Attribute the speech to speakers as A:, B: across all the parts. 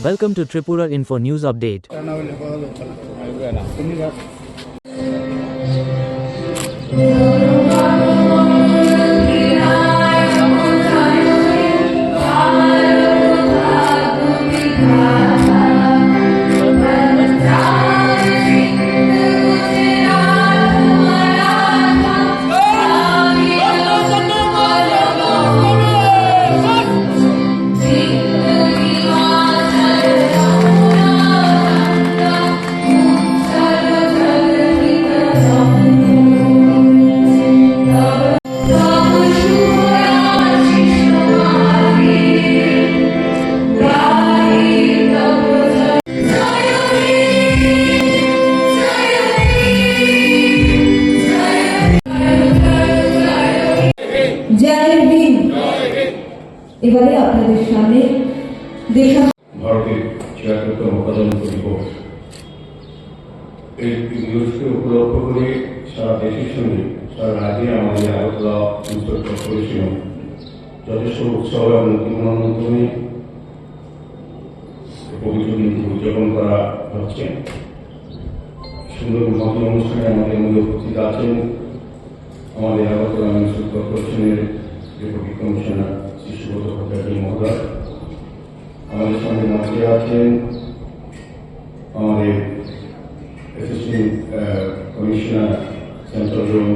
A: Welcome to Tripura Info News Update.
B: না
C: এবারে আপনাদের সামনে দেশা
D: ভারতের এই দিবসকে উপলক্ষ করে সারা দেশের সঙ্গে, সারা রাজ্যে আমাদের আগরতলা উৎসব করেছিল। যথেষ্ট উৎসব এবং মাধ্যমে পবিত্র দিনটি উদযাপন করা হচ্ছে। সুন্দর মহতি অনুষ্ঠানে আমাদের মধ্যে উপস্থিত আছেন আমাদের আগরতলা মিউনিসিপাল কর্পোরেশনের ডেপুটি কমিশনার সুব্রত ভট্টাচার্য মহোদয় আমাদের সঙ্গে মঞ্চে আছেন আমাদের অ্যাসিস্ট্যান্ট কমিশনার সেন্ট্রাল জোন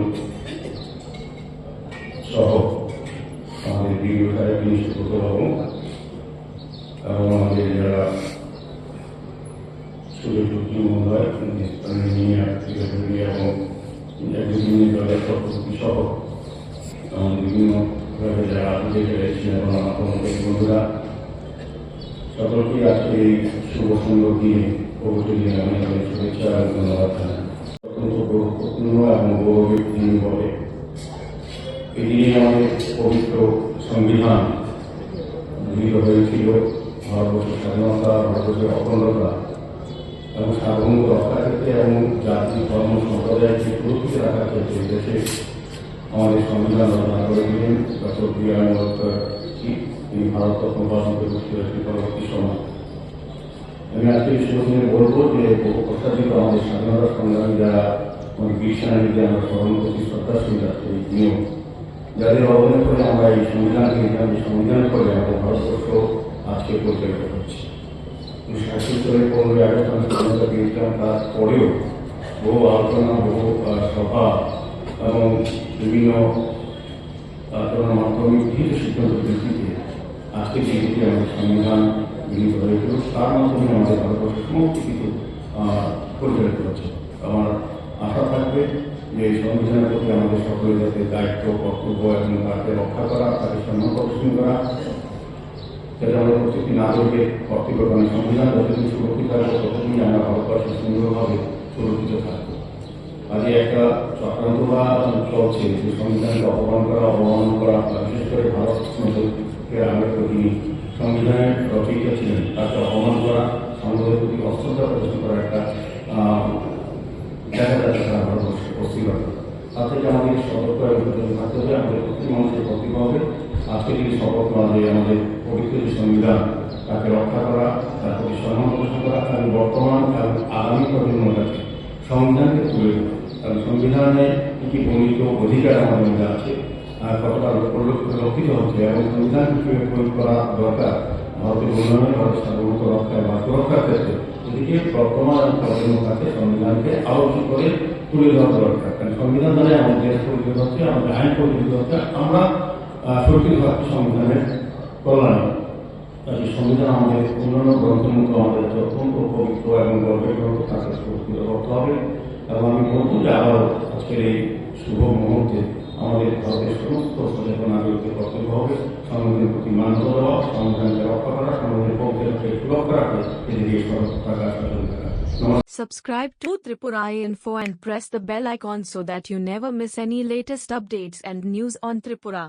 D: সহ আমাদের বিডিও সাহেব সুব্রত বাবু এবং আমাদের যারা সহ বিভিন্ন যারা রয়েছেন এবং আমাদের বন্ধুরা সকলকে আজকে শুভ সুন্দর দিনে পবিত্র দিনে আমি অনেক শুভেচ্ছা এবং ধন্যবাদ জানাই অত্যন্ত বলে এই আমাদের পবিত্র সংবিধান গৃহীত হয়েছিল ভারতবর্ষের স্বাধীনতা ভারতবর্ষের অখণ্ডতা এবং সার্বভৌমত্ব রক্ষার ক্ষেত্রে এবং জাতি, ধর্ম, সম্প্রদায়কে সুরক্ষিত রাখার ক্ষেত্রে দেশে আমাদের সংবিধান রচনা করে দিলেন ডক্টর বি আর তিনি ভারতরত্ন করছিলেন পরবর্তী সময় আমি আজকে শুভদিনে বলব যে বহু প্রস্তাবিত আমাদের স্বাধীনতা সংগ্রামী যারা বীর সেনানীকে আমরা স্মরণ করছি শ্রদ্ধাশীল এই নিয়ম যাদের অবদান করে আমরা এই সংবিধানকে এই সংবিধান করে আমাদের ভারতবর্ষ আজকে পরিচালিত ষাট বছরের পনেরোই আগস্ট আমি স্বাধীনতা পেয়েছিলাম তারপরেও বহু আলোচনা বহু সভা এবং বিভিন্ন আলোচনার মাধ্যমে গৃহীত সিদ্ধান্ত ভিত্তিতে আজকে যেহেতু আমাদের সংবিধান গৃহীত হয়েছিল তার মাধ্যমে আমাদের ভারতবর্ষের সমস্ত কিছু পরিচালিত হচ্ছে। আমার আশা থাকবে যে সংবিধানের প্রতি আমাদের সকলের যাতে দায়িত্ব, কর্তব্য এবং তাকে রক্ষা করা, তাকে সম্মান প্রদর্শন করা সেটা আমরা প্রত্যেকটি নাগরিকের কর্তব্য কারণ সংবিধান যতদিন সুরক্ষিত থাকবে ততদিন আমরা ভারতবর্ষ সুন্দরভাবে সুরক্ষিত থাকব। আজকে একটা চক্রান্ত বা চলছে যে সংবিধানকে অপমান করা অবমান করা বিশেষ করে ভারত আম্বেদকর তিনি সংবিধানের রচয়িতা ছিলেন। তাকে অপমান করা সংবিধানের প্রতি অশ্রদ্ধা প্রদর্শন করা একটা দেখা যাচ্ছে সারা ভারতবর্ষে পশ্চিমবঙ্গে তার থেকে আমাদের সতর্ক থাকতে হবে। আমাদের প্রত্যেক মানুষের কর্তব্য হবে আজকে যদি শপথ না যে আমাদের পবিত্র যে সংবিধান, তাকে রক্ষা করা, তার প্রতি সম্মান প্রদর্শন করা এবং বর্তমান এবং আগামী প্রজন্মের কাছে সংবিধানকে তুলে ধরা। সংবিধানে কি কি বর্ণিত অধিকার আমাদের মধ্যে আছে। আর কতটা রক্ষিত হচ্ছে এবং সংবিধান কীভাবে প্রয়োগ করা দরকার। ভারতের উন্নয়নে ভারতের সার্বভৌমত্ব রক্ষা বা সুরক্ষার ক্ষেত্রে এদিকে বর্তমান প্রজন্মের কাছে সংবিধানকে আরও বেশি করে তুলে ধরা দরকার। কারণ সংবিধান দ্বারা আমাদের দেশ পরিচালিত হচ্ছে আমাদের আইন পরিচিত হচ্ছে, আমরা সুরক্ষিত থাকছি সংবিধানের কল্যাণে। কাজে সংবিধান আমাদের অন্যান্য গ্রন্থের মতো আমাদের অত্যন্ত পবিত্র এবং গর্বের গ্রন্থ তাকে সুরক্ষিত করতে হবে। এবং আমি বলবো যে আবার আজকের এই শুভ মুহূর্তে আমাদের ভারতের সমস্ত সচেতন নাগরিককে কর্তব্য হবে সংবিধানের প্রতি মান্যতা দেওয়া সংবিধানকে রক্ষা করা সংবিধানের পবিত্রকে সুরক্ষা রাখে এদিকে সতর্ক থাকা সচেতন থাকা নমস্কার
E: Subscribe to Tripura Info and press the bell icon so that you never miss any latest updates and news on Tripura.